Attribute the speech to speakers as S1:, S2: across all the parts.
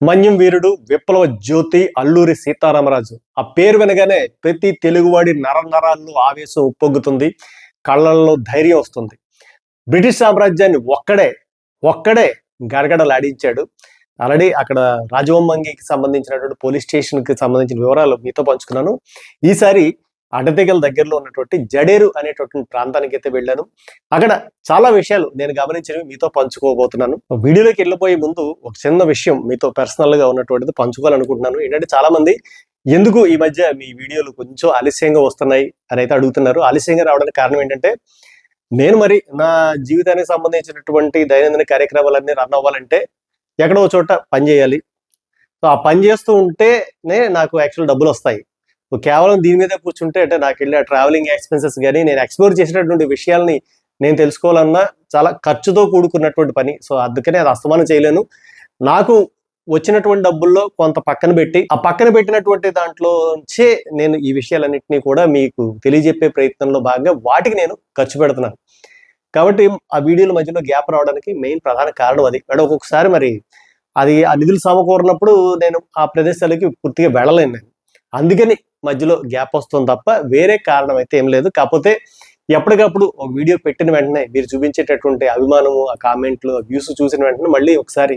S1: మన్యం వీరుడు విప్లవ జ్యోతి అల్లూరి సీతారామరాజు. ఆ పేరు వినగానే ప్రతి తెలుగువాడి నరనరాల్లో ఆవేశం ఉప్పొంగుతుంది కళ్ళల్లో ధైర్యం వస్తుంది. బ్రిటిష్ సామ్రాజ్యాన్ని ఒక్కడే ఒక్కడే గడగడలాడించాడు ఆల్రెడీ అక్కడ రాజవంబంగికి సంబంధించినటువంటి పోలీస్ స్టేషన్కి సంబంధించిన వివరాలు మీతో పంచుకున్నాను. ఈసారి అటతీగల దగ్గరలో ఉన్నటువంటి జడేరు అనేటువంటి ప్రాంతానికి అయితే వెళ్ళాను. అక్కడ చాలా విషయాలు నేను గమనించినవి మీతో పంచుకోబోతున్నాను. వీడియోలోకి వెళ్ళిపోయే ముందు ఒక చిన్న విషయం మీతో పర్సనల్గా ఉన్నటువంటిది పంచుకోవాలనుకుంటున్నాను. ఏంటంటే చాలా మంది ఎందుకు ఈ మధ్య మీ వీడియోలు కొంచెం ఆలస్యంగా వస్తున్నాయి అని అయితే అడుగుతున్నారు. ఆలస్యంగా రావడానికి కారణం ఏంటంటే నేను మరి నా జీవితానికి సంబంధించినటువంటి దైనందిన కార్యక్రమాలన్నీ రన్ అవ్వాలంటే ఎక్కడో ఒక చోట పని చేయాలి. సో ఆ పని చేస్తూ ఉంటేనే నాకు యాక్చువల్ డబ్బులు వస్తాయి. కేవలం దీని మీద కూర్చుంటే అంటే నాకు వెళ్ళే ట్రావెలింగ్ ఎక్స్పెన్సెస్ కానీ నేను ఎక్స్ప్లోర్ చేసినటువంటి విషయాల్ని నేను తెలుసుకోవాలన్నా చాలా ఖర్చుతో కూడుకున్నటువంటి పని. సో అందుకనే అది అస్తమానం చేయలేను. నాకు వచ్చినటువంటి డబ్బుల్లో కొంత పక్కన పెట్టి ఆ పక్కన పెట్టినటువంటి దాంట్లో నుంచే నేను ఈ విషయాలన్నింటినీ కూడా మీకు తెలియజెప్పే ప్రయత్నంలో భాగంగా వాటికి నేను ఖర్చు పెడుతున్నాను. కాబట్టి ఆ వీడియోల మధ్యలో గ్యాప్ రావడానికి మెయిన్ ప్రధాన కారణం అది. అంటే ఒక్కొక్కసారి మరి అది ఆ నిధులు సమకూరినప్పుడు నేను ఆ ప్రదేశాలకి పూర్తిగా వెళ్ళలేను నేను. అందుకని మధ్యలో గ్యాప్ వస్తుంది తప్ప వేరే కారణం అయితే ఏం లేదు. కాకపోతే ఎప్పటికప్పుడు ఒక వీడియో పెట్టిన వెంటనే మీరు చూపించేటటువంటి అభిమానము ఆ కామెంట్లు వ్యూస్ చూసిన వెంటనే మళ్ళీ ఒకసారి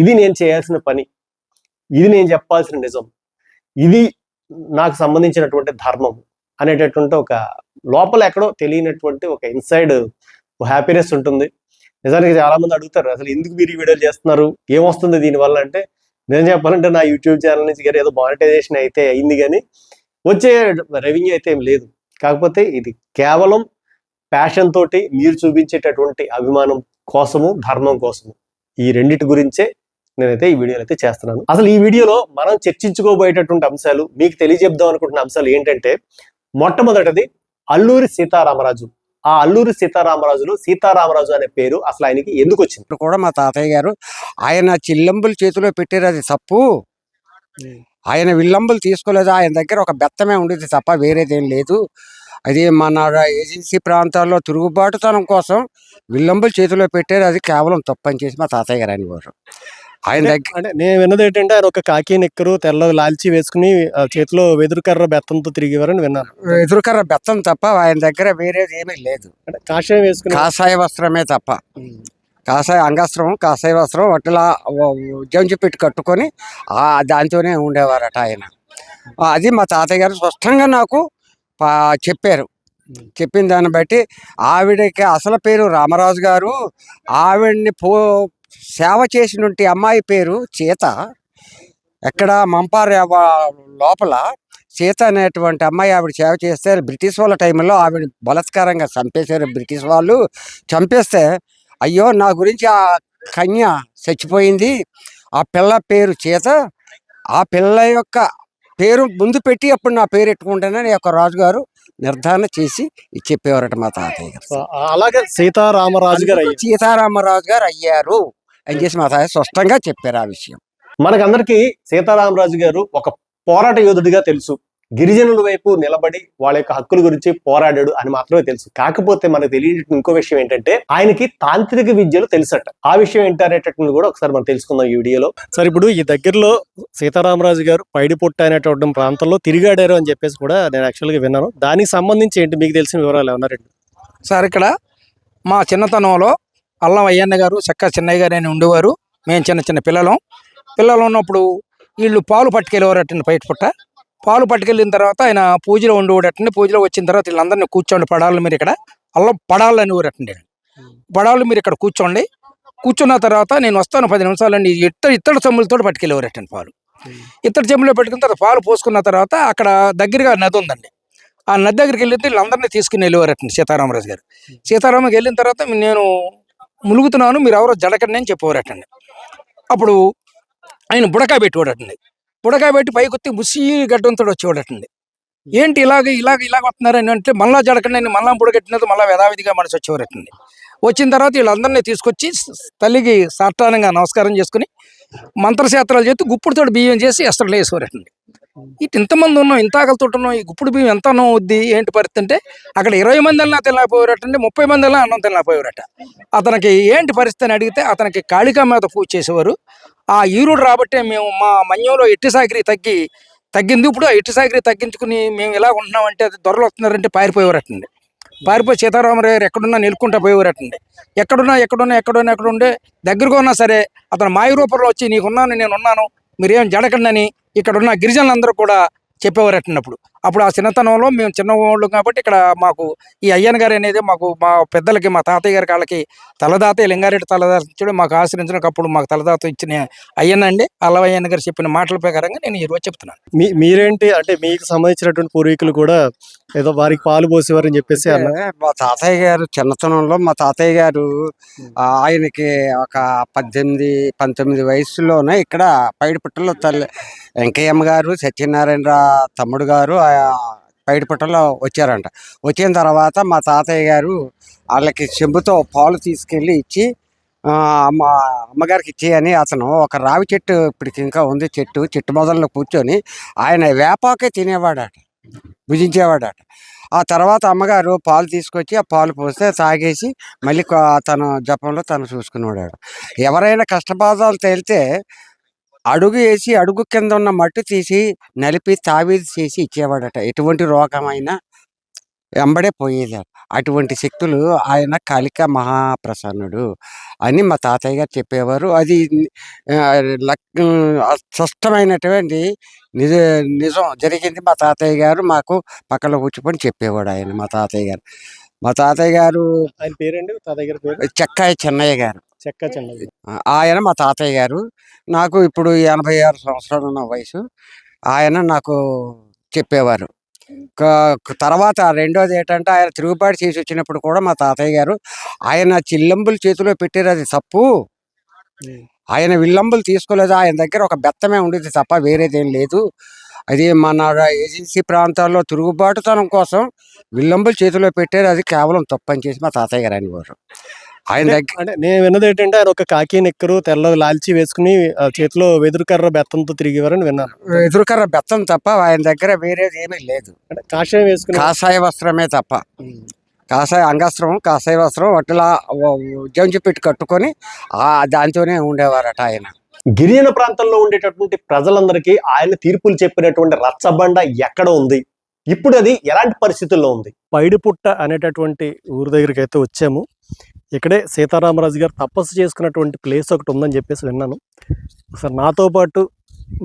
S1: ఇది నేను చేయాల్సిన పని ఇది నేను చెప్పాల్సిన నిజం ఇది నాకు సంబంధించినటువంటి ధర్మం అనేటటువంటి ఒక లోపల ఎక్కడో తెలియనటువంటి ఒక ఇన్సైడ్ హ్యాపీనెస్ ఉంటుంది. నిజానికి చాలా మంది అడుగుతారు అసలు ఎందుకు మీరు ఈ వీడియోలు చేస్తున్నారు? ఏమొస్తుంది దీనివల్ల? అంటే నేను చెప్పాలంటే నా యూట్యూబ్ ఛానల్ నుంచి కానీ ఏదో మానిటైజేషన్ అయితే అయింది కానీ వచ్చే రెవెన్యూ అయితే ఏం లేదు. కాకపోతే ఇది కేవలం ప్యాషన్ తోటి మీరు చూపించేటటువంటి అభిమానం కోసము ధర్మం కోసము. ఈ రెండిటి గురించే నేనైతే ఈ వీడియోలు అయితే చేస్తున్నాను. అసలు ఈ వీడియోలో మనం చర్చించుకోబోయేటటువంటి అంశాలు మీకు తెలియజెప్దాం అనుకుంటున్న అంశాలు ఏంటంటే మొట్టమొదటిది అల్లూరి సీతారామరాజు. ఆ అల్లూరి సీతారామరాజులో సీతారామరాజు అనే పేరు అసలు ఆయనకి ఎందుకు వచ్చింది?
S2: ఇప్పుడు కూడా మా తాతయ్య గారు ఆయన చిల్లంబులు చేతిలో పెట్టారు అది తప్పు ఆయన విల్లంబులు తీసుకోలేదు ఆయన దగ్గర ఒక బెత్తమే ఉండేది తప్ప వేరేదేం లేదు. అది మన ఏజెన్సీ ప్రాంతాల్లో తిరుగుబాటుతనం కోసం విల్లంబులు చేతిలో పెట్టారు అది కేవలం తప్పని చేసి మా తాతయ్య గారు అనేవారు. ఆయన దగ్గర
S1: అంటే నేను విన్నది ఏంటంటే ఆయన ఒక కాకి నిక్కరు తెల్ల లాల్చి వేసుకుని చేతిలో వెదురుకర్ర బెత్తంతో తిరిగేవారని విన్నాను.
S2: ఎదురుకర్ర బెత్తం తప్ప ఆయన దగ్గర వేరేది ఏమీ లేదు.
S1: అంటే కాషాయం వేసుకుని
S2: కాషాయ వస్త్రమే తప్ప. కాషాయ అంగస్త్రం కాషాయ వస్త్రం వాటిలా జంచి పెట్టి కట్టుకొని ఆ దాంతోనే ఉండేవారట ఆయన. అది మా తాతయ్య గారు స్పష్టంగా నాకు చెప్పారు. చెప్పిన దాన్ని బట్టి ఆవిడకి అసలు పేరు రామరాజు గారు. ఆవిడ్ని పో సేవ చేసినటువంటి అమ్మాయి పేరు సీత ఎక్కడ మంపారు లోపల సీత అనేటువంటి అమ్మాయి ఆవిడ సేవ చేస్తే బ్రిటిష్ వాళ్ళ టైంలో ఆవిడ బలత్కారంగా చంపేశారు బ్రిటిష్ వాళ్ళు. చంపేస్తే అయ్యో నా గురించి ఆ కన్య చచ్చిపోయింది. ఆ పిల్ల పేరు చేత. ఆ పిల్ల యొక్క పేరు ముందు పెట్టి అప్పుడు నా పేరు ఎట్టుకుంటానని ఒక రాజుగారు నిర్ధారణ చేసి చెప్పేవారట మా తాతయ్య గారు.
S1: అలాగే సీతారామరాజు గారు
S2: సీతారామరాజు గారు అయ్యారు. అని చేసి మా తాతయ్య స్పష్టంగా చెప్పారు ఆ విషయం.
S1: మనకందరికీ సీతారామరాజు గారు ఒక పోరాట యోధుడిగా తెలుసు. గిరిజనుల వైపు నిలబడి వాళ్ళ యొక్క హక్కుల గురించి పోరాడాడు అని మాత్రమే తెలుసు. కాకపోతే మనకు తెలియని ఇంకో విషయం ఏంటంటే ఆయనకి తాంత్రిక విద్యలు తెలుసట. ఆ విషయం ఏంటనేటటువంటి కూడా ఒకసారి మనం తెలుసుకుందాం ఈ వీడియోలో. సరే ఇప్పుడు ఈ దగ్గరలో సీతారామరాజు గారు పైడిపుట్ట అనేటువంటి ప్రాంతంలో తిరిగాడారు అని చెప్పేసి కూడా నేను యాక్చువల్గా విన్నాను. దానికి సంబంధించి ఏంటి మీకు తెలిసిన వివరాలు ఏమన్నా రెండు?
S3: సార్ ఇక్కడ మా చిన్నతనంలో అల్లం అయ్యన్న గారు చక్క చిన్నయ్య గారు అని ఉండేవారు. మేము చిన్న చిన్న పిల్లలం. పిల్లలు ఉన్నప్పుడు వీళ్ళు పాలు పట్టుకెళ్ళేవారు బయట పుట్ట పాలు పట్టుకెళ్ళిన తర్వాత ఆయన పూజలో ఉండేవాడటండి పూజలో వచ్చిన తర్వాత వీళ్ళందరినీ కూర్చోండి పడాలి మీరు ఇక్కడ. అల్లం పడాలి అనేవారటండి పడాలు మీరు ఇక్కడ కూర్చోండి. కూర్చున్న తర్వాత నేను వస్తాను పది నిమిషాలండి ఇత్తడి ఇత్తడి పట్టుకెళ్ళేవారు పట్టుకెళ్ళేవారటండి పాలు. ఇత్తడి చెమ్ములో పెట్టుకున్న తర్వాత పాలు పోసుకున్న తర్వాత అక్కడ దగ్గరగా నది ఉందండి. ఆ నది దగ్గరికి వెళ్ళితే వీళ్ళందరినీ తీసుకుని వెళ్ళేవారటండి సీతారామరాజు గారు. సీతారామకి వెళ్ళిన తర్వాత నేను ములుగుతున్నాను మీరు ఎవరో జడకండి అని చెప్పేవారటండి. అప్పుడు ఆయన బుడకాయ పెట్టేవాడటండి. బుడకాయ పెట్టి పైకి వచ్చి ముసి గడ్డంతో వచ్చేవాడటండి. ఏంటి ఇలాగ ఇలాగ ఇలాగ వస్తున్నారని అంటే మళ్ళా జడకండి అని మళ్ళా బుడగట్టినది మళ్ళీ యథావిధిగా మనసు వచ్చేవారటండి. వచ్చిన తర్వాత వీళ్ళందరినీ తీసుకొచ్చి తల్లికి సాష్టానంగా నమస్కారం చేసుకుని మంత్రశాస్త్రాలు చేస్తూ గుప్పుడుతో బియ్యం చేసి ఎస్త్రలు వేసేవారటండి. ఇటు ఇంతమంది ఉన్నాం ఇంత ఆకలితో ఉన్నాం ఈ గుప్పుడు బియ్యం ఎంత అన్నం వద్ది ఏంటి పరిస్థితి అంటే అక్కడ ఇరవై మంది అన్నా తినలేకపోయారట ముప్పై మంది అన్నా అన్నం తినలేకపోయారట. అతనికి ఏంటి పరిస్థితి అని అడిగితే అతనికి కాళికా మీద పూజ చేసేవారు. ఆ ఈరుడు రాబట్టే మేము మా మన్యంలో ఎట్టి సాకిరి తగ్గి తగ్గింది ఇప్పుడు ఆ ఎట్టి సాకిరి తగ్గించుకుని మేము ఎలా ఉంటున్నామంటే అది దొరలు వస్తున్నారంటే పారిపోయేవారటండి. పారిపోయి సీతారామరావు గారు ఎక్కడున్నా నిలుకుంటా పోయేవారటండి. ఎక్కడున్నా ఎక్కడున్నా ఎక్కడున్నా ఎక్కడుండే దగ్గరగా ఉన్నా సరే అతను మాయ రూపంలో వచ్చి నీకున్నాను నేను ఉన్నాను మీరేం జడకండి అని ఇక్కడ ఉన్న గిరిజనులందరూ కూడా చెప్పేవారు అట్టినప్పుడు అప్పుడు ఆ చిన్నతనంలో మేము చిన్న వాళ్ళు కాబట్టి ఇక్కడ మాకు ఈ అయ్యన్ గారు అనేది మాకు మా పెద్దలకి మా తాతయ్య గారి కాళ్ళకి తలదాత లింగారెడ్డి తలదాత ఇచ్చాడు మాకు ఆశ్రయించినప్పుడు మాకు తలదాత ఇచ్చిన అయ్యన్న అండి. అల్లవయ్యన్న గారు చెప్పిన మాటల ప్రకారంగా నేను ఈ రోజు చెప్తున్నాను.
S1: మీ మీరేంటి అంటే మీకు సంబంధించినటువంటి పూర్వీకులు కూడా ఏదో వారికి పాలు పోసేవారని చెప్పేసి
S2: మా తాతయ్య గారు చిన్నతనంలో మా తాతయ్య గారు ఆయనకి ఒక పద్దెనిమిది పంతొమ్మిది వయసులోనే ఇక్కడ పైడిపుట్టలో తల్లి వెంకయ్యమ్మ గారు సత్యనారాయణ తమ్ముడు గారు ఆ వచ్చారంట. వచ్చిన తర్వాత మా తాతయ్య గారు వాళ్ళకి చెంబుతో పాలు తీసుకెళ్ళి ఇచ్చి అమ్మ అమ్మగారికి ఇచ్చేయని అతను ఒక రావి చెట్టు ఇప్పటికి ఇంకా ఉంది చెట్టు చెట్టు మొదల్లో కూర్చొని ఆయన వేపాకే తినేవాడట భుజించేవాడట. ఆ తర్వాత అమ్మగారు పాలు తీసుకొచ్చి ఆ పాలు పోస్తే తాగేసి మళ్ళీ తను తన జపంలో తను చూసుకునేవాడు ఎవరైనా కష్టబాధలు తేలితే అడుగు వేసి అడుగు కింద ఉన్న మట్టు తీసి నలిపి తావీది చేసి ఇచ్చేవాడట. ఎటువంటి రోగమైనా వెంబడే పోయేది. అటువంటి శక్తులు ఆయన కాళిక మహాప్రసన్నుడు అని మా తాతయ్య గారు చెప్పేవారు. అది స్పష్టమైనటువంటి నిజ నిజం జరిగింది మా తాతయ్య గారు. మాకు పక్కన కూర్చుకొని చెప్పేవాడు ఆయన మా తాతయ్య గారు. మా తాతయ్య గారు
S1: ఆయన పేరండి? తాతయ్య గారి పేరు?
S2: చెక్కాయ చెన్నయ్య గారు.
S1: చెక్క చెన్నది.
S2: ఆయన మా తాతయ్య గారు. నాకు ఇప్పుడు ఎనభై ఆరు సంవత్సరాలు ఉన్న వయసు. ఆయన నాకు చెప్పేవారు. తర్వాత రెండోది ఏంటంటే ఆయన తిరుగుబాటు చేసి వచ్చినప్పుడు కూడా మా తాతయ్య గారు ఆయన చిల్లంబులు చేతిలో పెట్టారు అది తప్పు ఆయన విల్లంబులు తీసుకోలేదు. ఆయన దగ్గర ఒక బెత్తమే ఉండేది తప్ప వేరేదేం లేదు. అది మన ఏజెన్సీ ప్రాంతాల్లో తిరుగుబాటుతనం కోసం విల్లంబులు చేతిలో పెట్టారు. అది కేవలం తప్పు అని చేసి మా తాతయ్య గారు అనేవారు. ఆయన దగ్గర
S1: అంటే నేను విన్నది ఏంటంటే ఆయన ఒక కాకి నెక్కరు తెల్ల లాల్చి వేసుకుని చేతిలో వెదురు కర్ర బెత్తంతో తిరిగేవారని విన్నాను.
S2: ఎదురుకర్ర బెత్తం తప్ప ఆయన దగ్గర వేరేది ఏమీ లేదు.
S1: అంటే కాషాయం వేసుకుని
S2: కాషాయ వస్త్రమే తప్ప. కాషాయ అంగస్త్రం కాషాయ వస్త్రం అట్లా జంజి పెట్టి కట్టుకొని ఆ దాంతోనే ఉండేవారట ఆయన.
S1: గిరిజన ప్రాంతంలో ఉండేటటువంటి ప్రజలందరికీ ఆయన తీర్పులు చెప్పినటువంటి రచ్చబండ ఎక్కడ ఉంది? ఇప్పుడు అది ఎలాంటి పరిస్థితుల్లో ఉంది? పైడిపుట్ట అనేటటువంటి ఊరు దగ్గరికి అయితే వచ్చాము. ఇక్కడే సీతారామరాజు గారు తపస్సు చేసుకున్నటువంటి ప్లేస్ ఒకటి ఉందని చెప్పేసి విన్నాను. ఒకసారి నాతో పాటు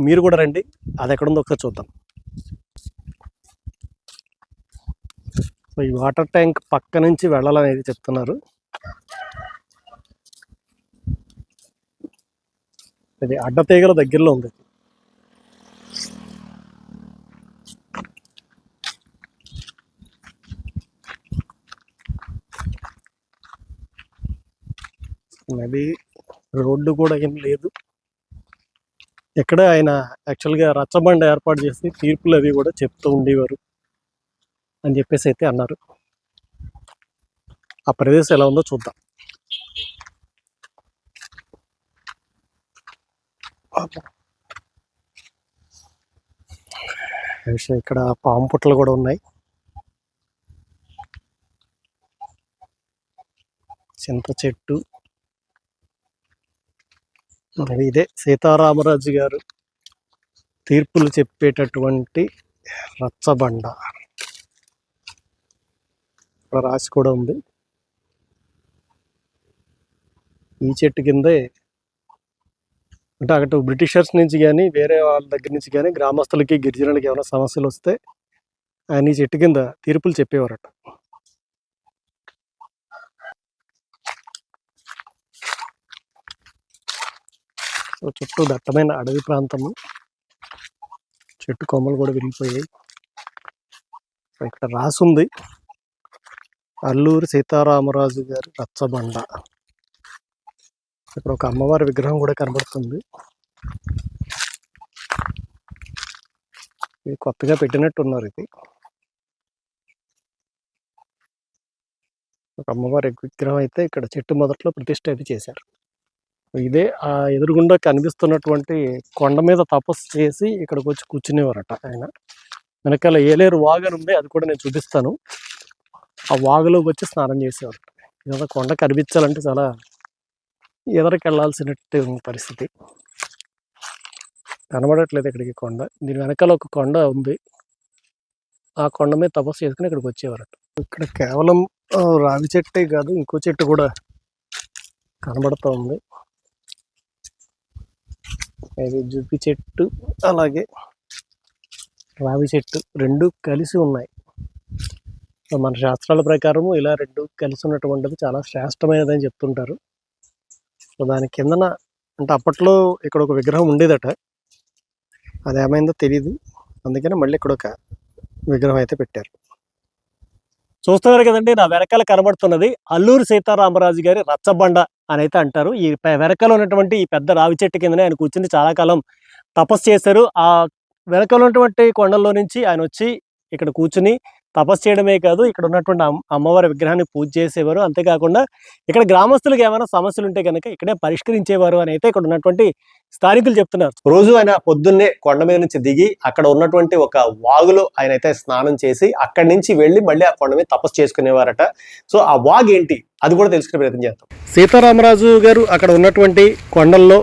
S1: మీరు కూడా రండి. అది ఎక్కడ ఉందో ఒకసారి చూద్దాం. సో ఈ వాటర్ ట్యాంక్ పక్క నుంచి వెళ్ళాలనేది చెప్తున్నారు. ఇది అడ్డతీగల దగ్గరలో ఉంది. నది రోడ్డు కూడా ఏం లేదు. ఇక్కడ ఆయన యాక్చువల్గా రచ్చబండ ఏర్పాటు చేసి తీర్పులు అవి కూడా చెప్తూ ఉండేవారు అని చెప్పేసి అయితే అన్నారు. ఆ ప్రదేశం ఎలా ఉందో చూద్దాం. ఇక్కడ పాము పుట్టలు కూడా ఉన్నాయి. చింత చెట్టు. మరి ఇదే సీతారామరాజు గారు తీర్పులు చెప్పేటటువంటి రచ్చబండ. ఇక్కడ రాసి కూడా ఉంది. ఈ చెట్టు కిందే అంటే అటు బ్రిటిషర్స్ నుంచి కానీ వేరే వాళ్ళ దగ్గర నుంచి కానీ గ్రామస్తులకి గిరిజనులకి ఏమైనా సమస్యలు వస్తే ఆయన ఈ చెట్టు కింద తీర్పులు చెప్పేవారట. చుట్టూ దట్టమైన అడవి ప్రాంతము. చెట్టు కొమ్మలు కూడా విరిగిపోయాయి. ఇక్కడ రాసుంది. అల్లూరి సీతారామరాజు గారి రచ్చబండ. ఇక్కడ ఒక అమ్మవారి విగ్రహం కూడా కనబడుతుంది. ఇది కొత్తగా పెట్టినట్టున్నారు ఇది. ఒక అమ్మవారి విగ్రహం అయితే ఇక్కడ చెట్టు మొదట్లో ప్రతిష్ఠ అయితే చేశారు. ఇదే ఆ ఎదురుగుండా కనిపిస్తున్నటువంటి కొండ మీద తపస్సు చేసి ఇక్కడికి వచ్చి కూర్చునేవారట ఆయన. వెనకాల ఏలేరు వాగను ఉంది అది కూడా నేను చూపిస్తాను. ఆ వాగులో వచ్చి స్నానం చేసేవారు ఇదంతా కొండ కనిపించాలంటే చాలా ఎదరికి వెళ్ళాల్సినట్టు పరిస్థితి.
S4: కనబడట్లేదు ఇక్కడికి కొండ. దీని వెనకాల ఒక కొండ ఉంది. ఆ కొండ మీద తపస్సు చేసుకుని ఇక్కడికి వచ్చేవారట. ఇక్కడ కేవలం రావి చెట్టే కాదు ఇంకో చెట్టు కూడా కనబడుతూ ఉంది. ఇది జుబ్బి చెట్టు అలాగే రావి చెట్టు రెండు కలిసి ఉన్నాయి. మన శాస్త్రాల ప్రకారము ఇలా రెండు కలిసి ఉన్నటువంటిది చాలా శ్రేష్టమైనదని చెప్తుంటారు. సో దాని కిందన అంటే అప్పట్లో ఇక్కడ ఒక విగ్రహం ఉండేదట. అది ఏమైందో తెలియదు అందుకని మళ్ళీ ఇక్కడ ఒక విగ్రహం అయితే పెట్టారు.
S1: చూస్తున్నారు కదండి నా వెనకాల కనబడుతున్నది అల్లూరు సీతారామరాజు గారి రచ్చబండ అని అయితే అంటారు. ఈ వెనకాల ఉన్నటువంటి ఈ పెద్ద రావి చెట్టు కిందనే ఆయన కూర్చుని చాలా కాలం తపస్సు చేశారు. ఆ వెనకాల ఉన్నటువంటి కొండల్లో నుంచి ఆయన వచ్చి ఇక్కడ కూర్చుని తపస్సు చేయడమే కాదు ఇక్కడ ఉన్నటువంటి అమ్- అమ్మవారి విగ్రహాన్ని పూజ చేసేవారు. అంతేకాకుండా ఇక్కడ గ్రామస్తులకు ఏమైనా సమస్యలు ఉంటే కనుక ఇక్కడే పరిష్కరించేవారు అని అయితే ఇక్కడ ఉన్నటువంటి స్థానికులు చెప్తున్నారు. రోజు ఆయన పొద్దున్నే కొండ మీద నుంచి దిగి అక్కడ ఉన్నటువంటి ఒక వాగులో ఆయన అయితే స్నానం చేసి అక్కడి నుంచి వెళ్ళి మళ్ళీ ఆ కొండ మీద తపస్సు చేసుకునేవారట. సో ఆ వాగ్ ఏంటి? అది కూడా తెలుసుకునే ప్రయత్నం చేద్దాం. సీతారామరాజు గారు అక్కడ ఉన్నటువంటి కొండల్లో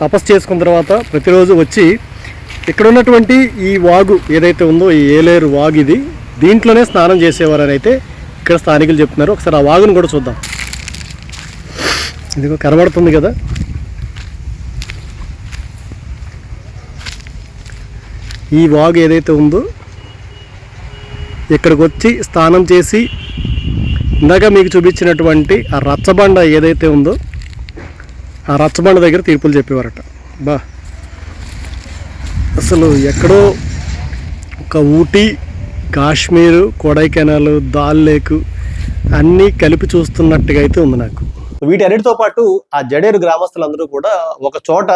S1: తపస్సు చేసుకున్న తర్వాత ప్రతిరోజు వచ్చి ఇక్కడ ఉన్నటువంటి ఈ వాగు ఏదైతే ఉందో ఈ ఏలేరు వాగు ఇది దీంట్లోనే స్నానం చేసేవారని అయితే ఇక్కడ స్థానికులు చెప్తున్నారు. ఒకసారి ఆ వాగును కూడా చూద్దాం. ఇదిగో కనబడుతుంది కదా. ఈ వాగు ఏదైతే ఉందో ఇక్కడికి వచ్చి స్నానం చేసి ఇందాక మీకు చూపించినటువంటి ఆ రచ్చబండ ఏదైతే ఉందో ఆ రచ్చబండ దగ్గర తీర్పులు చెప్పేవారట. బా. అసలు ఎక్కడో ఒక ఊటీ కాశ్మీరు కొడైకెనాల్ దాల్ లేక్ అన్నీ కలిపి చూస్తున్నట్టుగా అయితే ఉంది నాకు. వీటన్నిటితో పాటు ఆ జడేరు గ్రామస్తులందరూ కూడా ఒక చోట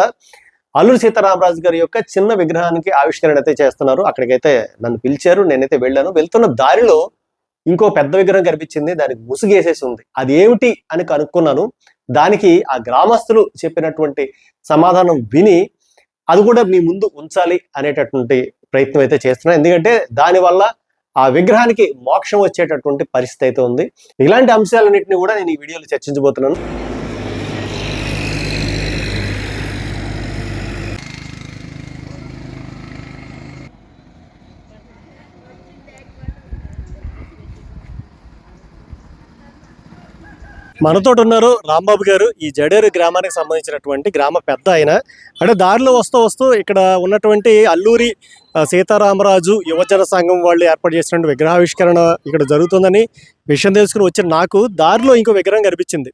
S1: అల్లూరు సీతారామరాజు గారి యొక్క చిన్న విగ్రహానికి ఆవిష్కరణ అయితే చేస్తున్నారు. అక్కడికైతే నన్ను పిలిచారు నేనైతే వెళ్ళాను. వెళ్తున్న దారిలో ఇంకో పెద్ద విగ్రహం కనిపించింది దానికి ముసుగేసేసి ఉంది. అది ఏమిటి అని కనుక్కున్నాను. దానికి ఆ గ్రామస్తులు చెప్పినటువంటి సమాధానం విని అది కూడా మీ ముందు ఉంచాలి అనేటటువంటి ప్రయత్నం అయితే చేస్తున్నాను ఎందుకంటే దానివల్ల ఆ విగ్రహానికి మోక్షం వచ్చేటటువంటి పరిస్థితి అయితే ఉంది. ఇలాంటి అంశాలన్నింటినీ కూడా నేను ఈ వీడియోలో చర్చించబోతున్నాను. మనతో ఉన్నారు రాంబాబు గారు. ఈ జడేరు గ్రామానికి సంబంధించినటువంటి గ్రామ పెద్ద ఆయన. అంటే దారిలో వస్తూ వస్తూ ఇక్కడ ఉన్నటువంటి అల్లూరి సీతారామరాజు యువజన సంఘం వాళ్ళు ఏర్పాటు చేసినటువంటి విగ్రహావిష్కరణ ఇక్కడ జరుగుతుందని విషయం తెలుసుకుని వచ్చిన నాకు దారిలో ఇంకో విగ్రహం కనిపించింది.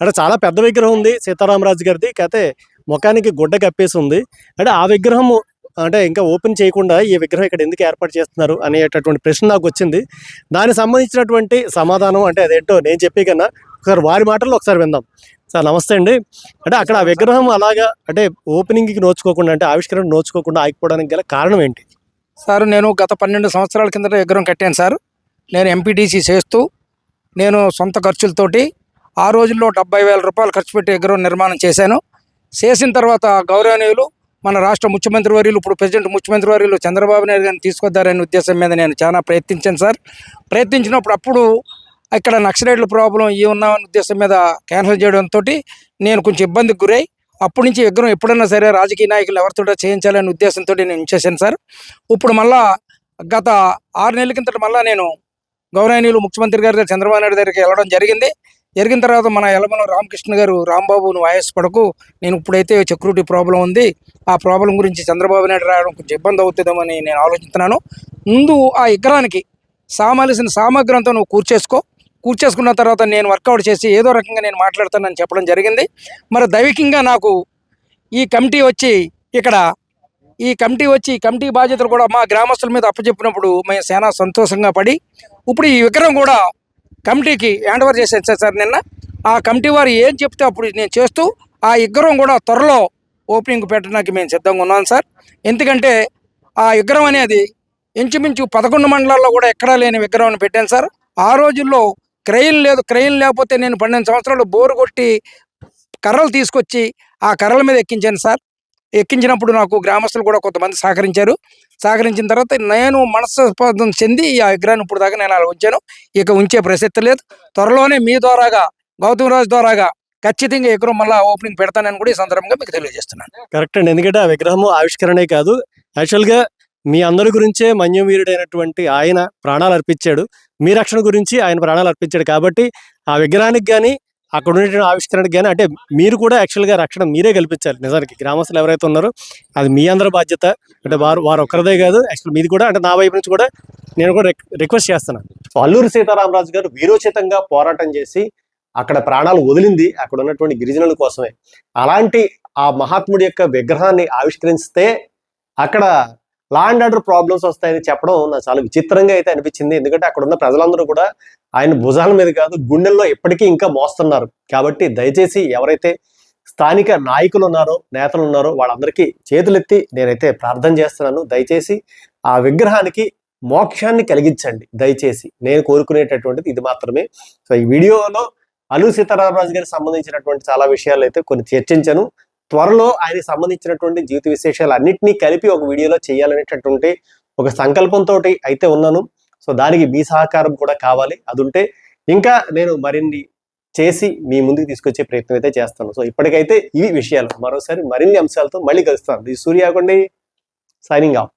S1: అంటే చాలా పెద్ద విగ్రహం ఉంది సీతారామరాజు గారిది. కాకపోతే ముఖానికి గుడ్డ కప్పేసి ఉంది. అంటే ఆ విగ్రహం అంటే ఇంకా ఓపెన్ చేయకుండా ఈ విగ్రహం ఇక్కడ ఎందుకు ఏర్పాటు చేస్తున్నారు అనేటటువంటి ప్రశ్న నాకు వచ్చింది. దానికి సంబంధించినటువంటి సమాధానం అంటే అదేంటో నేను చెప్పే కన్నా ఒకసారి వారి మాటల్లో ఒకసారి విందాం. సార్ నమస్తే అండి. అంటే అక్కడ ఆ విగ్రహం అలాగా అంటే ఓపెనింగ్కి నోచుకోకుండా అంటే ఆవిష్కరణ నోచుకోకుండా ఆగిపోవడానికి గల కారణం ఏంటి?
S3: సార్ నేను గత పన్నెండు సంవత్సరాల కిందట విగ్రహం కట్టాను సార్. నేను ఎంపీటీసీ చేస్తూ నేను సొంత ఖర్చులతోటి ఆ రోజుల్లో డెబ్బై వేల రూపాయలు ఖర్చు పెట్టి విగ్రహం నిర్మాణం చేశాను. చేసిన తర్వాత గౌరవనీయులు మన రాష్ట్ర ముఖ్యమంత్రి వర్యులు ఇప్పుడు ప్రెసిడెంట్ ముఖ్యమంత్రి వర్యులు చంద్రబాబు నాయుడు గారిని తీసుకొద్దారనే ఉద్దేశం మీద నేను చాలా ప్రయత్నించాను సార్. ప్రయత్నించినప్పుడు అప్పుడు ఇక్కడ నక్సలైట్ల ప్రాబ్లం ఏమున్నా ఉన్నామనే ఉద్దేశం మీద క్యాన్సిల్ చేయడంతో నేను కొంచెం ఇబ్బందికి గురై అప్పటి నుంచి విగ్రహం ఎప్పుడైనా సరే రాజకీయ నాయకులు ఎవరితో చేయించాలనే ఉద్దేశంతో నేను చేశాను సార్. ఇప్పుడు మళ్ళా గత ఆరు నెలల కిందట మళ్ళా నేను గౌరవనీయులు ముఖ్యమంత్రి గారి దగ్గర చంద్రబాబు నాయుడు దగ్గరికి వెళ్ళడం జరిగింది. జరిగిన తర్వాత మన ఎలమల రామకృష్ణ గారు రాంబాబు నువ్వు ఆయాస పడకు నేను ఇప్పుడైతే సెక్యూరిటీ ప్రాబ్లం ఉంది. ఆ ప్రాబ్లం గురించి చంద్రబాబు నాయుడు రావడం కొంచెం ఇబ్బంది అవుతుందేమని నేను ఆలోచిస్తున్నాను. ముందు ఆ విగ్రహానికి సామాల్సిన సామగ్రంతో నువ్వు కూర్చేసుకో. కూర్చేసుకున్న తర్వాత నేను వర్కౌట్ చేసి ఏదో రకంగా నేను మాట్లాడతానని చెప్పడం జరిగింది. మరి దైవికంగా నాకు ఈ కమిటీ వచ్చి ఇక్కడ ఈ కమిటీ వచ్చి కమిటీ బాధ్యతలు కూడా మా గ్రామస్తుల మీద అప్పచెప్పినప్పుడు మేము చాలా సంతోషంగా పడి ఇప్పుడు ఈ విగ్రహం కూడా కమిటీకి హ్యాండ్ ఓవర్ సార్ సార్ నిన్న. ఆ కమిటీ వారు ఏం చెప్తే అప్పుడు నేను చేస్తూ ఆ విగ్రహం కూడా త్వరలో ఓపెనింగ్ పెట్టడానికి మేము సిద్ధంగా ఉన్నాం సార్. ఎందుకంటే ఆ విగ్రహం అనేది ఇంచుమించు పదకొండు మండలాల్లో కూడా ఎక్కడా లేని విగ్రహం పెట్టాను సార్. ఆ రోజుల్లో క్రెయిన్ లేదు క్రెయిన్ లేకపోతే నేను పన్నెండు సంవత్సరాలు బోరు కొట్టి కర్రలు తీసుకొచ్చి ఆ కర్రల మీద ఎక్కించాను సార్. ఎక్కించినప్పుడు నాకు గ్రామస్తులు కూడా కొంతమంది సహకరించారు. సహకరించిన తర్వాత నేను మనస్పదం చెంది ఆ విగ్రహాన్ని ఇప్పుడు దాకా నేను అలా ఉంచాను. ఇక ఉంచే ప్రసక్తి లేదు. త్వరలోనే మీ ద్వారాగా గౌతమ్ రాజు ద్వారాగా ఖచ్చితంగా ఎకరం మళ్ళీ ఓపెనింగ్ పెడతానని కూడా ఈ సందర్భంగా మీకు తెలియజేస్తున్నాను.
S4: కరెక్ట్ అండి. ఎందుకంటే ఆ విగ్రహము ఆవిష్కరణే కాదు. యాక్చువల్గా మీ అందరి గురించే మన్యవీరుడైనటువంటి ఆయన ప్రాణాలు అర్పించాడు. మీ రక్షణ గురించి ఆయన ప్రాణాలు అర్పించాడు కాబట్టి ఆ విగ్రహానికి కానీ అక్కడ ఉండేటువంటి ఆవిష్కరణకి కానీ అంటే మీరు కూడా యాక్చువల్గా రక్షణ మీరే కల్పించాలి నిజానికి. గ్రామస్తులు ఎవరైతే ఉన్నారో అది మీ అందరి బాధ్యత. అంటే వారు వారు ఒక్కరిదే కాదు యాక్చువల్ మీది కూడా అంటే నా వైపు నుంచి కూడా నేను కూడా రిక్వెస్ట్ చేస్తున్నాను.
S1: సో సీతారామరాజు గారు వీరోచితంగా పోరాటం చేసి అక్కడ ప్రాణాలు వదిలింది అక్కడ ఉన్నటువంటి గిరిజనుల కోసమే. అలాంటి ఆ మహాత్ముడి యొక్క విగ్రహాన్ని ఆవిష్కరిస్తే అక్కడ లా అండ్ ఆర్డర్ ప్రాబ్లమ్స్ వస్తాయని చెప్పడం నాకు చాలా విచిత్రంగా అయితే అనిపించింది. ఎందుకంటే అక్కడ ఉన్న ప్రజలందరూ కూడా ఆయన భుజాల మీద కాదు గుండెల్లో ఇప్పటికీ ఇంకా మోస్తున్నారు. కాబట్టి దయచేసి ఎవరైతే స్థానిక నాయకులు ఉన్నారో నేతలు ఉన్నారో వాళ్ళందరికీ చేతులెత్తి నేనైతే ప్రార్థన చేస్తున్నాను. దయచేసి ఆ విగ్రహానికి మోక్షాన్ని కలిగించండి. దయచేసి నేను కోరుకునేటటువంటిది ఇది మాత్రమే. సో ఈ వీడియోలో అలు సీతారామరాజు గారికి సంబంధించినటువంటి చాలా విషయాలు అయితే కొన్ని చర్చించాను. త్వరలో ఆయనకి సంబంధించినటువంటి జీవిత విశేషాలు అన్నింటినీ కలిపి ఒక వీడియోలో చేయాలనేటటువంటి ఒక సంకల్పంతో అయితే ఉన్నాను. సో దానికి మీ సహకారం కూడా కావాలి. అది ఉంటే ఇంకా నేను మరిన్ని చేసి మీ ముందుకు తీసుకొచ్చే ప్రయత్నం అయితే చేస్తాను. సో ఇప్పటికైతే ఇవి విషయాలు. మరోసారి మరిన్ని అంశాలతో మళ్ళీ కలుస్తాను. ఇది సూర్యాకొండి సైనింగ్ ఆఫ్